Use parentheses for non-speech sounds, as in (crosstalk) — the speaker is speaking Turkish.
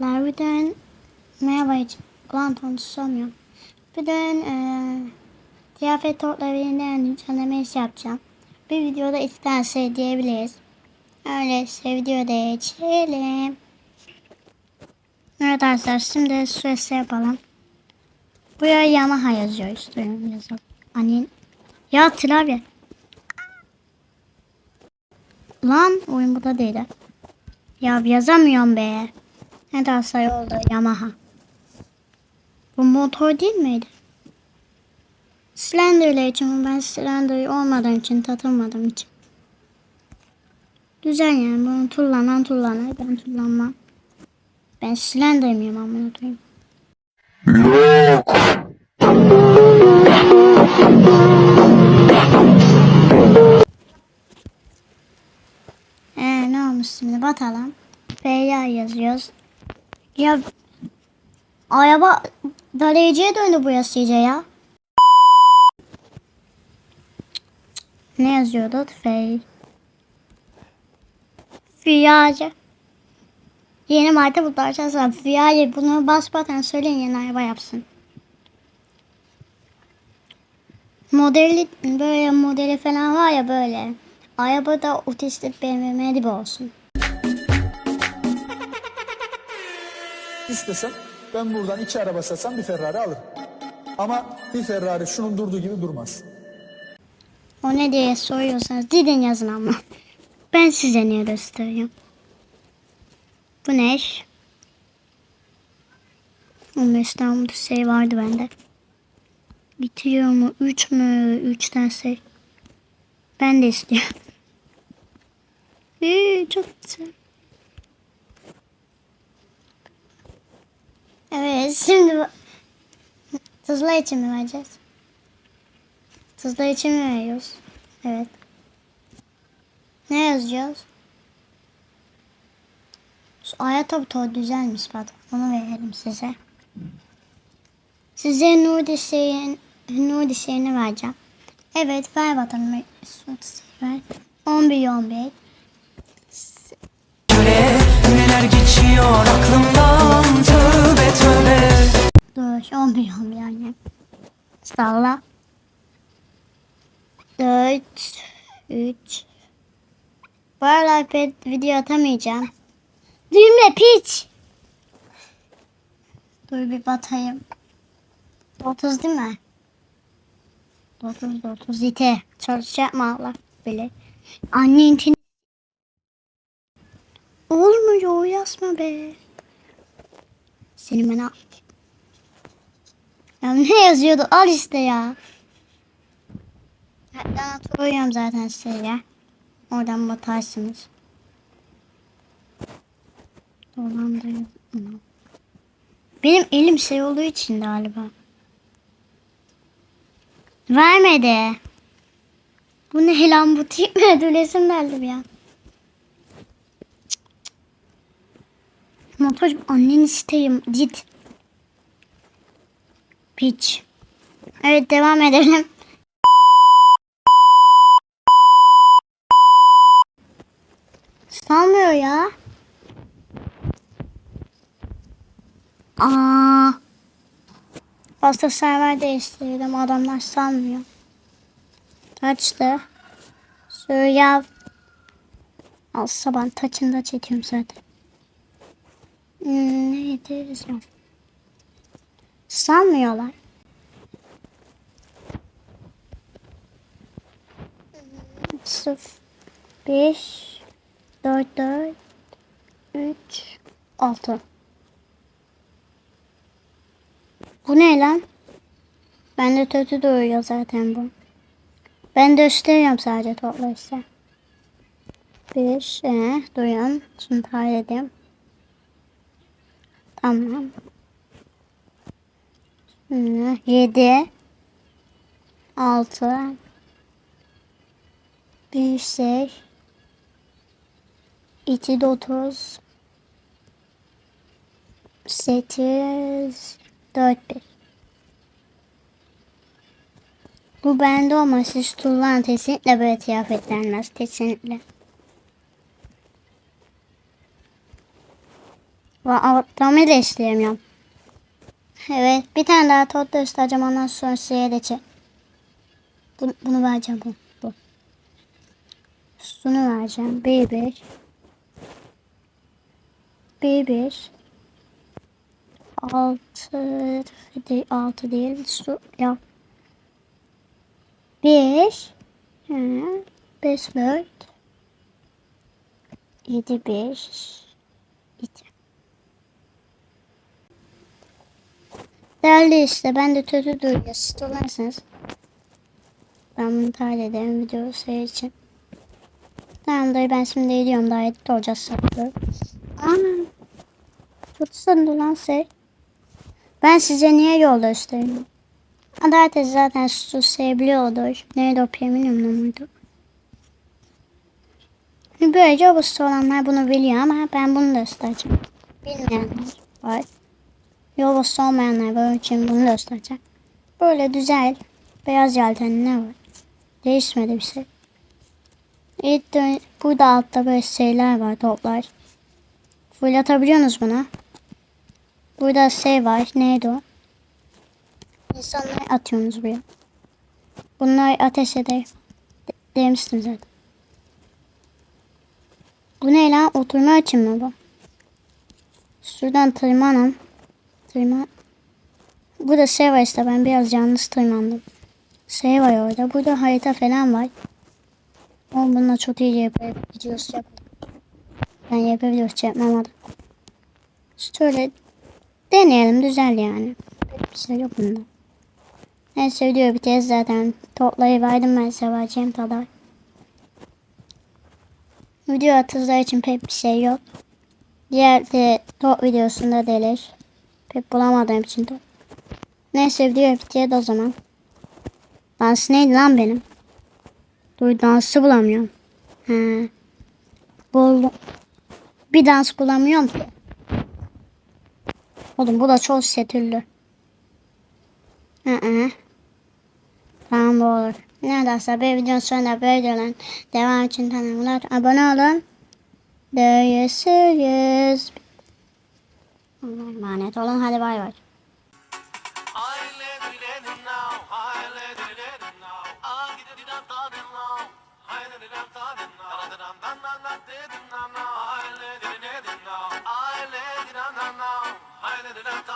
arkadaşlar. Bugün merhaba hiç ulan konuşamıyorum. Bugün eee kıyafet toplarından incelemesi yapacağım. Bir videoda şey diyebiliriz. Öyleyse videoda geçelim. Evet arkadaşlar şimdi süresi yapalım. Buraya Yamaha yazıyor istiyorum yazalım. Annen ya klavye. Lan oyun burada değil. Ya yazamıyorum be. Ne derse oldu Yamaha. Bu motor değil miydi? Slender'le için ben Slender olmadığım için tatılmadığım için. Güzel yani bunu tullanan tullanır ben tullanmam. Ben Slender miyim amına koyayım? Ee, ne olmuş şimdi bakalım. Feya yazıyoruz. Ya araba dalayıcıya döndü burası iyice ya. Ne yazıyordu? Fey. Fiyacı. Yeni madde buldu arkadaşlar. Fiyacı bunu bas batan söyleyin yeni araba yapsın. Modeli böyle modeli falan var ya böyle. Araba da otistik BMW gibi olsun. İstesem ben buradan iki araba satsam bir Ferrari alırım. Ama bir Ferrari şunun durduğu gibi durmaz. O ne diye soruyorsanız gidin yazın ama. Ben size niye gösteriyorum. Bu ne iş? 15 tane bu şey vardı bende. Bitiyor mu? 3 mü? 3 tane şey. Ben de istiyorum. Ee, çok güzel. Evet şimdi tuzla için mi vereceğiz? Tuzla için veriyoruz? Evet. Ne yazacağız? Şu ayakkabı güzelmiş bak. Onu verelim size. Size Nudi şeyin Nudi şeyini vereceğim. Evet ver bakalım. Ver. 11 11. Salla. 4 3 Bu aralar pek video atamayacağım. Düğme piç. Dur bir batayım. 30 değil mi? 30 30 ite. Çalışacak mı Allah bile. Annenkin Olmuyor yazma be. Seni bana ya ne yazıyordu? Al işte ya. Hatta koyuyorum zaten size ya. Oradan batarsınız. Dolandırıyor. Benim elim şey olduğu için galiba. Vermedi. Bu ne lan bu tip mi? (laughs) Ödülesim geldi bir an. Motorcum annen isteyim. Git. Piç. Evet devam edelim. Salmıyor ya. Aa. Fazla server değiştirdim. Adamlar salmıyor. Kaçtı. Söyle. Al sabah taçında çekiyorum zaten. Hmm, neydi? Yok. Sanmıyorlar. Sıfır, beş, dört, dört, üç, altı. Bu ne lan? Bende kötü duruyor zaten bu. Ben gösteriyorum sadece toplayışta. Bir, e, duyun. Şimdi halledeyim. Tamam. Şimdi Yedi. Altı. Bir şey. İki dokuz. Sekiz. Dört bir. Bu bende olmaz. Siz kullan kesinlikle böyle kıyafetlenmez. Kesinlikle. Tamamıyla işleyemiyorum. Evet. Bir tane daha tot da göstereceğim. Ondan sonra suya reçe. Bunu, bunu vereceğim. Bu. bu. Sunu vereceğim. B1. B1. 6 6 değil. Su ya. 5 5 4 7 5 2 Değerli işte ben de kötü duyuyor. Siz olarsınız. Ben bunu tarih ederim video seyir için. Tamamdır ben şimdi gidiyorum daha edit olacağız saklı. Ana. Çok sandı lan şey. Ben size niye yol göstereyim? Adalet zaten su seviliyordur. Neydi o premium muydu? Böylece obası olanlar bunu biliyor ama ben bunu göstereceğim. Bilmeyenler var. Yolbası olmayanlar var için bunu göstereceğim. Böyle güzel beyaz yeltenli var. Değişmedi bir şey. İlk dön- burada altta böyle şeyler var toplar. Fırlatabiliyorsunuz bunu. Burada şey var. Neydi o? İnsanları atıyorsunuz buraya. Bunlar ateş eder. De- demiştim zaten. Bu ne lan? Oturma için mi bu? Şuradan tırmanın. Tırman. Burada şey var işte ben biraz yalnız tırmandım. Şey var orada. Burada harita falan var. Ama bununla çok iyi yapabiliyoruz yaptım. Ben yapabiliyoruz yapmamadım. Şöyle deneyelim güzel yani. Bir şey yok bunda. Neyse video biteceğiz zaten. Toplayı verdim ben vereceğim kadar. Video atızlar için pek bir şey yok. Diğer de top videosunda delir. Pek bulamadığım için top. Neyse video biteceğiz o zaman. Dans neydi lan benim? Dur dansı bulamıyorum. He. Buldum. Bir dans bulamıyorum ki. Oğlum bu da çok setüllü. Hı hı. Tamam bu olur. Neredeyse bir videonun sonunda böyle videoların devam için kanalımıza abone olun. Görüşürüz. Allah'a emanet olun. Hadi bay bay. I